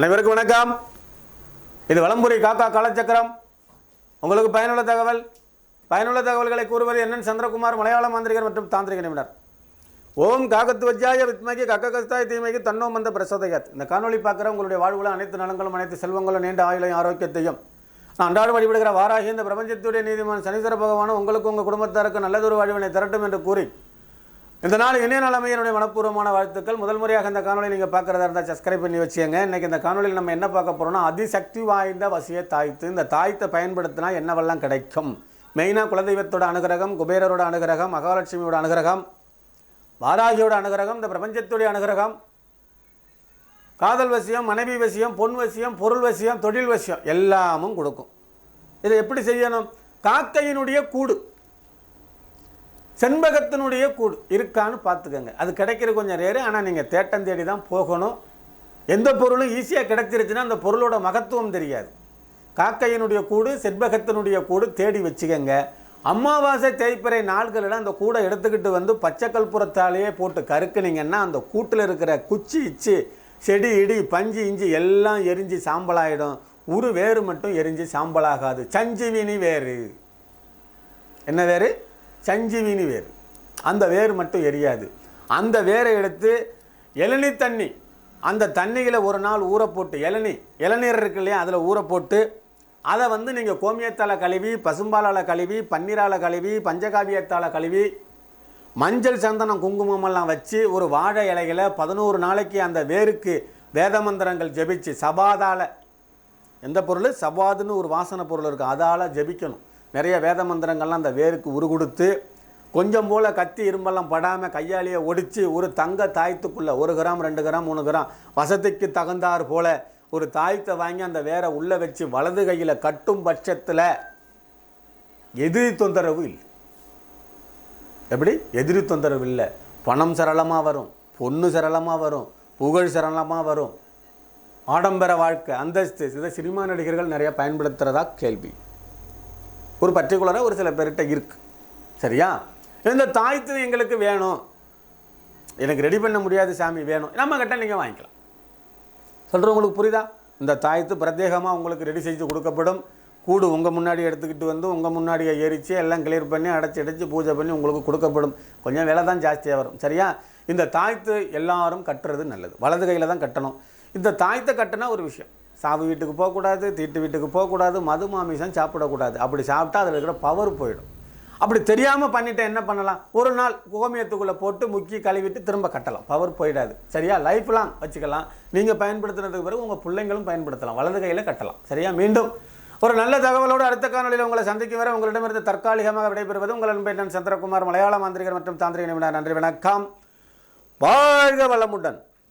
அனைவருக்கும் வணக்கம். இது வளம்புரி காக்கா காலச்சக்கரம். உங்களுக்கு பயனுள்ள தகவல். பயனுள்ள தகவல்களை கூறுவது என்னன் சந்திரகுமார் மலையாள மாந்திரிகர் மற்றும் தாந்திரிக நிபுணர். ஓம் காகத்துவஜாய வித்மகி கக்ககஸ்தாய் தீமைக்கு தன்னோ மந்த பிரசோதயாத். இந்த காணொளி பார்க்குற உங்களுடைய வாழ்வுல அனைத்து நலங்களும் அனைத்து செல்வங்களும் நீண்ட ஆயுளையும் ஆரோக்கியத்தையும். நான் அன்றாட வழிபடுகிற வாராகி இந்த பிரபஞ்சத்துடைய நீதிமான் சனீஸ்வர பகவானும் உங்களுக்கு உங்கள் குடும்பத்தாருக்கு நல்லதொரு வாழ்வினை திரட்டும் என்று கூறி இந்த நாள் இணைய நிலைமையினுடைய மனப்பூர்வமான வாழ்த்துக்கள். முதல் முறையாக இந்த காணொலி நீங்கள் பார்க்குறதா இருந்தால் சப்ஸ்கிரைப் பண்ணி வச்சுங்க இன்றைக்கி இந்த காணொலியில் நம்ம என்ன பார்க்க போகிறோம்னா அதிசக்தி வாய்ந்த வசிய தாய்த்து. இந்த தாய்த்தை பயன்படுத்தினா என்னவெல்லாம் கிடைக்கும்? மெயினாக குலதெய்வத்தோட அனுகிரகம் குபேரரோட அனுகிரகம் மகாலட்சுமியோட அனுகிரகம் வாராகியோட அனுகிரகம் இந்த பிரபஞ்சத்துடைய அனுகிரகம் காதல் வசியம் மனைவி வசியம் பொன் வசியம் பொருள் வசியம் தொழில் வசியம் எல்லாமும் கொடுக்கும். இதை எப்படி செய்யணும்? காக்கையினுடைய கூடு. செண்பகத்தினுடைய கூடு இருக்கான்னு பார்த்துக்கோங்க. அது கிடைக்கிறது கொஞ்சம் ரேரு ஆனால் நீங்கள் தேட்டம் தேடி தான் போகணும். எந்த பொருளும் ஈஸியாக கிடைச்சிருச்சுன்னா அந்த பொருளோட மகத்துவம் தெரியாது. காக்கையினுடைய கூடு செண்பகத்தினுடைய கூடு தேடி வச்சுக்கோங்க. அமாவாசை தேய்ப்பிறை நாள்களில் அந்த கூடை எடுத்துக்கிட்டு வந்து பச்சைக்கல்புறத்தாலேயே போட்டு கருக்குனிங்கன்னா அந்த கூட்டில் இருக்கிற குச்சி இச்சு செடி இடி பஞ்சு இஞ்சி எல்லாம் எரிஞ்சு சாம்பலாயிடும். ஒரு வேறு மட்டும் எரிஞ்சு சாம்பலாகாது. சஞ்சீவினி வேறு. என்ன வேறு? சஞ்சீவினி வேர். அந்த வேர் மட்டும் எரியாது. அந்த வேரை எடுத்து இளநீ தண்ணி அந்த தண்ணியில் ஒரு நாள் ஊற போட்டு இளநீ இளநீர் இருக்கு இல்லையா அதில் ஊற போட்டு அதை வந்து நீங்கள் கோமியத்தால் கழுவி பசும்பாலால் கழுவி பன்னீரால் கழுவி பஞ்சகாவியத்தால் கழுவி மஞ்சள் சந்தனம் குங்குமமெல்லாம் வச்சு ஒரு வாழை இலையில் பதினோரு நாளைக்கு அந்த வேருக்கு வேத மந்திரங்கள் ஜெபிச்சு சபாதால எந்த பொருள்? சபாதுன்னு ஒரு வாசனை பொருள் இருக்குது அதால் ஜெபிக்கணும். நிறைய வேத மந்திரங்கள்லாம் அந்த வேருக்கு உருகுடுத்து கொஞ்சம் போல் கத்தி இரும்பெல்லாம் படாமல் கையாலேயே ஒடித்து ஒரு தங்க தாயத்துக்குள்ளே ஒரு கிராம் ரெண்டு கிராம் மூணு கிராம் வசதிக்கு தகுந்தாற் போல் ஒரு தாயத்தை வாங்கி அந்த வேரை உள்ளே வச்சு வலது கையில் கட்டும் பட்சத்தில் எதிரி தொந்தரவு இல்லை. எப்படி? எதிரி தொந்தரவு இல்லை. பணம் சரளமாக வரும் பொண்ணு சரளமாக வரும் புகழ் சரளமாக வரும். ஆடம்பர வாழ்க்கை அந்தஸ்து. இதை சினிமா நடிகர்கள் நிறையா பயன்படுத்துகிறதா கேள்வி. ஒரு பர்டிகுலராக ஒரு சில பேர்கிட்ட இருக்குது சரியா? இந்த தாய்த்து எங்களுக்கு வேணும். எனக்கு ரெடி பண்ண முடியாது சாமி வேணும். நம்ம கிட்ட நீங்கள் வாங்கிக்கலாம். சொல்கிறேன் உங்களுக்கு புரியுதா? இந்த தாய்த்து பிரத்யேகமாக உங்களுக்கு ரெடி செஞ்சு கொடுக்கப்படும். கூடு உங்கள் முன்னாடி எடுத்துக்கிட்டு வந்து உங்கள் முன்னாடியே எரித்து எல்லாம் கிளியர் பண்ணி அடைச்சி அடைச்சி பூஜை பண்ணி உங்களுக்கு கொடுக்கப்படும். கொஞ்சம் விலை தான் ஜாஸ்தியாக வரும். சரியா? இந்த தாய்த்து எல்லாரும் கட்டுறது நல்லது. வலது கையில் தான் கட்டணும். இந்த தாய்த்தை கட்டினா ஒரு விஷயம். சாவு வீட்டுக்கு போகக்கூடாது தீட்டு வீட்டுக்கு போகக்கூடாது மது மாமிசம் சாப்பிடக்கூடாது. அப்படி சாப்பிட்டா அதில் இருக்கிற பவர் போயிடும். அப்படி தெரியாமல் பண்ணிட்டு என்ன பண்ணலாம்? ஒரு நாள் கோமியத்துக்குள்ளே போட்டு முக்கி கழுவிட்டு திரும்ப கட்டலாம். பவர் போயிடாது. சரியா? லைஃப் லாங் வச்சுக்கலாம். நீங்கள் பயன்படுத்துனதுக்கு பிறகு உங்கள் பிள்ளைங்களும் பயன்படுத்தலாம். வலது கையில் கட்டலாம். சரியா? மீண்டும் ஒரு நல்ல தகவலோடு அடுத்த காணொலியில் உங்களை சந்திக்கும் வரை உங்களிடமிருந்து தற்காலிகமாக விடைபெறுவது உங்கள் அன்பை சந்திரகுமார் மலையாள மாந்திரிகர் மற்றும் தாந்திரிக நிபுணர். நன்றி வணக்கம். வாழ்க வளமுடன்.